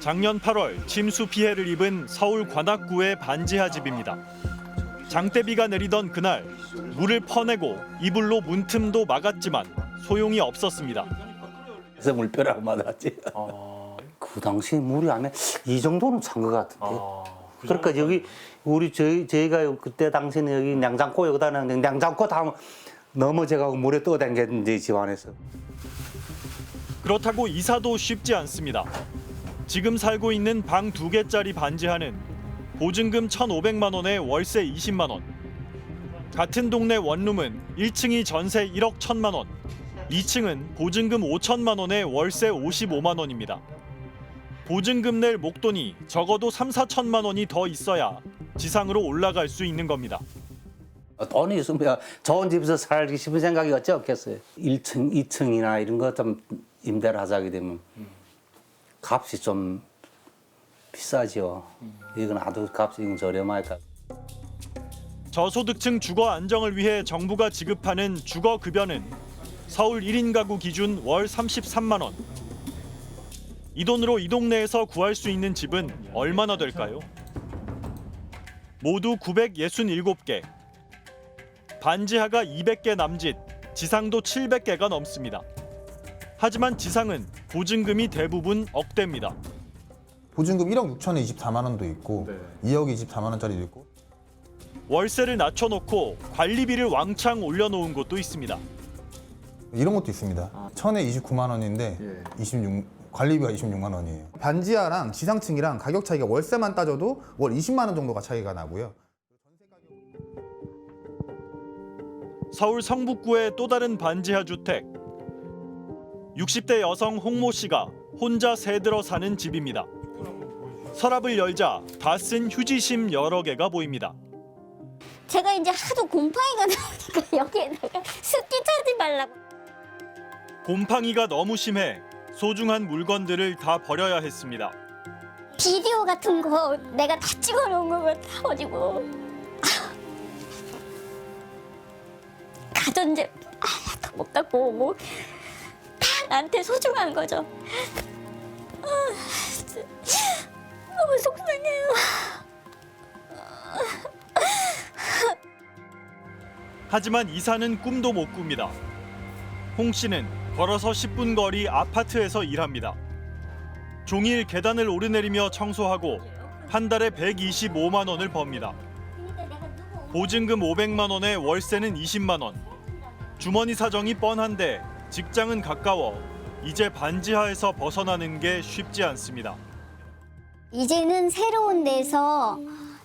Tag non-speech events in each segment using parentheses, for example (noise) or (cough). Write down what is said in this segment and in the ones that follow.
작년 8월 침수 피해를 입은 서울 관악구의 반지하 집입니다. 장대비가 내리던 그날 물을 퍼내고 이불로 문틈도 막았지만 소용이 없었습니다. 그래서 물벼락 맞았지. 그 당시 물이 안에 이 정도는 찬 것 같은데. 그러니까 여기 우리 저희 저희가 그때 당시는 여기 냉장고 여기다 놨는데 냉장고 다 넘어져가고 물에 떠다녔는데 집안에서. 그렇다고 이사도 쉽지 않습니다. 지금 살고 있는 방 두 개짜리 반지하는 보증금 1,500만 원에 월세 20만 원. 같은 동네 원룸은 1층이 전세 1억 1천만 원, 2층은 보증금 5천만 원에 월세 55만 원입니다. 보증금 낼 목돈이 적어도 3, 4천만 원이 더 있어야 지상으로 올라갈 수 있는 겁니다. 돈이 있으면 좋은 집에서 살기 싶은 생각이 어찌 없겠어요. 1층, 2층이나 이런 거 좀 임대를 하자게 되면 값이 좀 비싸죠. 이건 아주 값이 저렴하니까. 저소득층 주거 안정을 위해 정부가 지급하는 주거 급여는 서울 1인 가구 기준 월 33만 원. 이 돈으로 이 동네에서 구할 수 있는 집은 얼마나 될까요? 모두 967개. 반지하가 200개 남짓, 지상도 700개가 넘습니다. 하지만 지상은 보증금이 대부분 억대입니다. 보증금 1억 6천에 24만 원도 있고 2억 24만 원짜리도 있고 월세를 낮춰놓고 관리비를 왕창 올려놓은 곳도 있습니다. 이런 것도 있습니다. 천에 29만 원인데 26 관리비가 26만 원이에요. 반지하랑 지상층이랑 가격 차이가 월세만 따져도 월 20만 원 정도가 차이가 나고요. 서울 성북구의 또 다른 반지하 주택. 60대 여성 홍모 씨가 혼자 새들어 사는 집입니다. 서랍을 열자 다 쓴 휴지심 여러 개가 보입니다. 제가 이제 하도 곰팡이가 (laughs) 나오니까 여기에다가 습기 차지 말라고. 곰팡이가 너무 심해 소중한 물건들을 다 버려야 했습니다. 비디오 같은 거 내가 다 찍어놓은 거가 다 어디고. 가전제 하나도 못 갖고 오고 다 나한테 소중한 거죠. 아, 너무 속상해요. 하지만 이사는 꿈도 못 꿉니다. 홍 씨는 걸어서 10분 거리 아파트에서 일합니다. 종일 계단을 오르내리며 청소하고 한 달에 125만 원을 법니다. 보증금 500만 원에 월세는 20만 원. 주머니 사정이 뻔한데 직장은 가까워 이제 반지하에서 벗어나는 게 쉽지 않습니다. 이제는 새로운 데서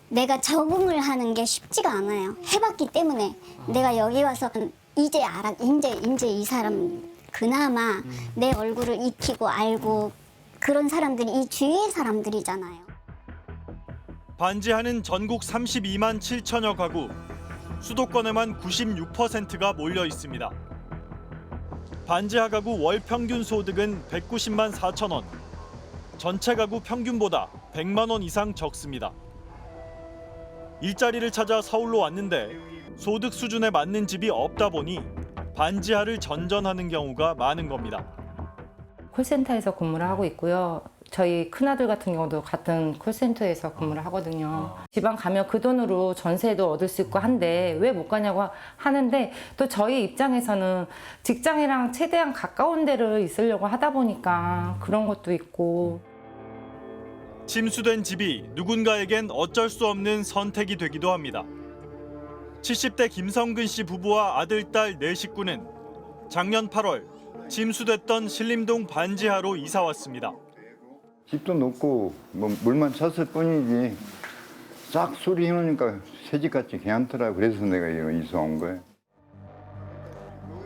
내가 적응을 하는 게 쉽지가 않아요. 해봤기 때문에 내가 여기 와서 이제 알아, 이제 이제 이 사람 그나마 내 얼굴을 익히고 알고 그런 사람들이 이 주위의 사람들이잖아요. 반지하는 전국 32만 7천여 가구, 수도권에만 96%가 몰려 있습니다. 반지하 가구 월 평균 소득은 190만 4천 원. 전체 가구 평균보다 100만 원 이상 적습니다. 일자리를 찾아 서울로 왔는데 소득 수준에 맞는 집이 없다 보니 반지하를 전전하는 경우가 많은 겁니다. 콜센터에서 근무를 하고 있고요. 저희 큰아들 같은 경우도 같은 콜센터에서 근무를 하거든요. 지방 가면 그 돈으로 전세도 얻을 수 있고 한데 왜 못 가냐고 하는데 또 저희 입장에서는 직장이랑 최대한 가까운 데를 있으려고 하다 보니까 그런 것도 있고 침수된 집이 누군가에겐 어쩔 수 없는 선택이 되기도 합니다. 70대 김성근 씨 부부와 아들, 딸 네 식구는 작년 8월 침수됐던 신림동 반지하로 이사 왔습니다. 집도 높고 뭐 물만 찼을 뿐이지 싹 소리 해놓으니까 새집같이 괜찮더라 그래서 내가 이사 온 거예요.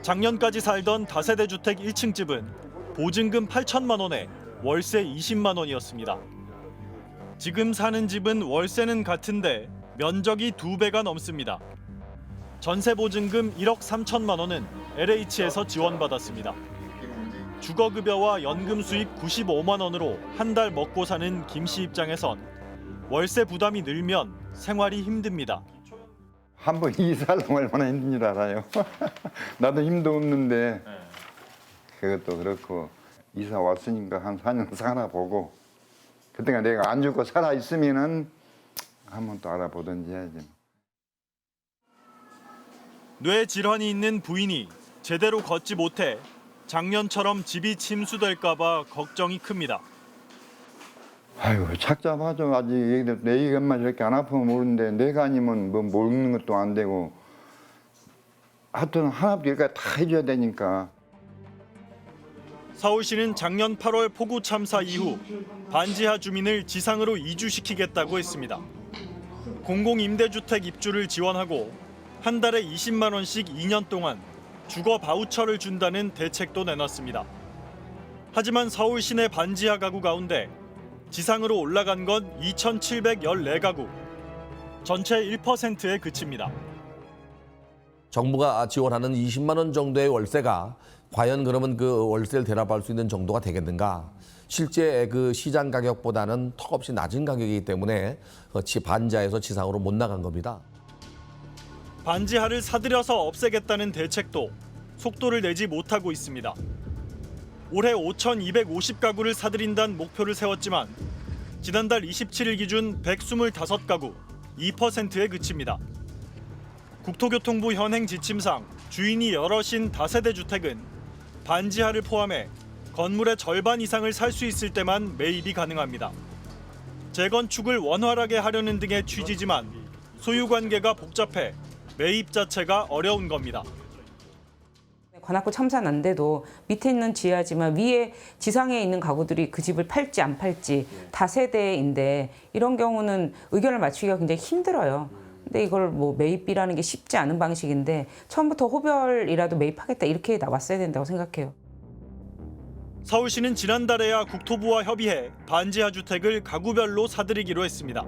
작년까지 살던 다세대 주택 1층 집은 보증금 8천만 원에 월세 20만 원이었습니다. 지금 사는 집은 월세는 같은데 면적이 두 배가 넘습니다. 전세 보증금 1억 3천만 원은 LH에서 지원받았습니다. 주거급여와 연금 수입 95만 원으로 한 달 먹고 사는 김 씨 입장에선 월세 부담이 늘면 생활이 힘듭니다. 한 번 이사하려면 얼마나 힘든 줄 알아요. 나도 힘도 없는데 그것도 그렇고 이사 왔으니까 한 4년 살아보고 그때가 내가 안 죽고 살아 있으면은 한번 또 알아보든지 해야지. 뇌 질환이 있는 부인이 제대로 걷지 못해 작년처럼 집이 침수될까봐 걱정이 큽니다. 아이고 착잡하죠 아직 내 얘기만 저렇게 안 아프면 모르는데 내가 아니면 뭐 먹는 것도 안 되고 하여튼 하나도 일까지 다 해줘야 되니까 서울시는 작년 8월 폭우 참사 이후 반지하 주민을 지상으로 이주시키겠다고 했습니다. 공공임대주택 입주를 지원하고 한 달에 20만 원씩 2년 동안 주거 바우처를 준다는 대책도 내놨습니다. 하지만 서울 시내 반지하 가구 가운데 지상으로 올라간 건 2,714가구, 전체 1%에 그칩니다. 정부가 지원하는 20만 원 정도의 월세가 과연 그러면 그 월세를 대납할 수 있는 정도가 되겠는가? 실제 그 시장 가격보다는 턱없이 낮은 가격이기 때문에 반지하에서 지상으로 못 나간 겁니다. 반지하를 사들여서 없애겠다는 대책도 속도를 내지 못하고 있습니다. 올해 5,250가구를 사들인다는 목표를 세웠지만 지난달 27일 기준 125가구, 2%에 그칩니다. 국토교통부 현행 지침상 주인이 여럿인 다세대 주택은 반지하를 포함해 건물의 절반 이상을 살 수 있을 때만 매입이 가능합니다. 재건축을 원활하게 하려는 등의 취지지만 소유 관계가 복잡해 매입 자체가 어려운 겁니다. 관악구 참사 난데도 밑에 있는 지하지만 위에 지상에 있는 가구들이 그 집을 팔지 안 팔지 다세대인데 이런 경우는 의견을 맞추기가 굉장히 힘들어요. 근데 이걸 뭐 매입이라는 게 쉽지 않은 방식인데 처음부터 호별이라도 매입하겠다 이렇게 나왔어야 된다고 생각해요. 서울시는 지난달에야 국토부와 협의해 반지하 주택을 가구별로 사들이기로 했습니다.